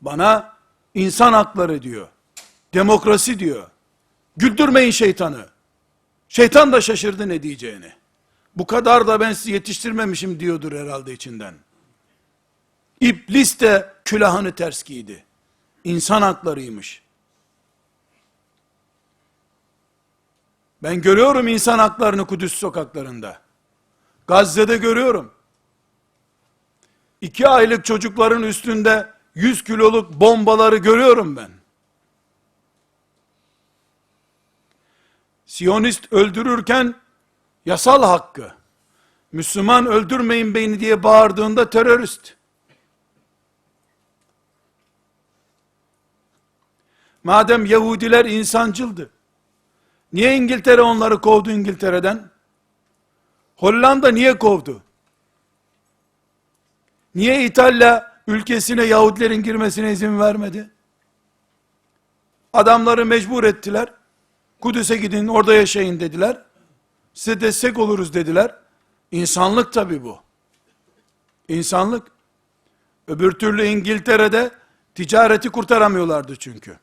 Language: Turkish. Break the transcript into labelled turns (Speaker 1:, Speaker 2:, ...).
Speaker 1: Bana insan hakları diyor. Demokrasi diyor. Güldürmeyin şeytanı. Şeytan da şaşırdı ne diyeceğini. Bu kadar da ben sizi yetiştirmemişim diyordur herhalde içinden. İblis de külahını ters giydi. İnsan haklarıymış. Ben görüyorum insan haklarını Kudüs sokaklarında. Gazze'de görüyorum. İki aylık çocukların üstünde 100 kiloluk bombaları görüyorum ben. Siyonist öldürürken yasal hakkı. Müslüman öldürmeyin beni diye bağırdığında terörist. Madem Yahudiler insancıldı. Niye İngiltere onları kovdu İngiltere'den? Hollanda niye kovdu? Niye İtalya ülkesine Yahudilerin girmesine izin vermedi? Adamları mecbur ettiler. Kudüs'e gidin orada yaşayın dediler. Size destek oluruz dediler. İnsanlık tabi bu. İnsanlık. Öbür türlü İngiltere'de ticareti kurtaramıyorlardı çünkü.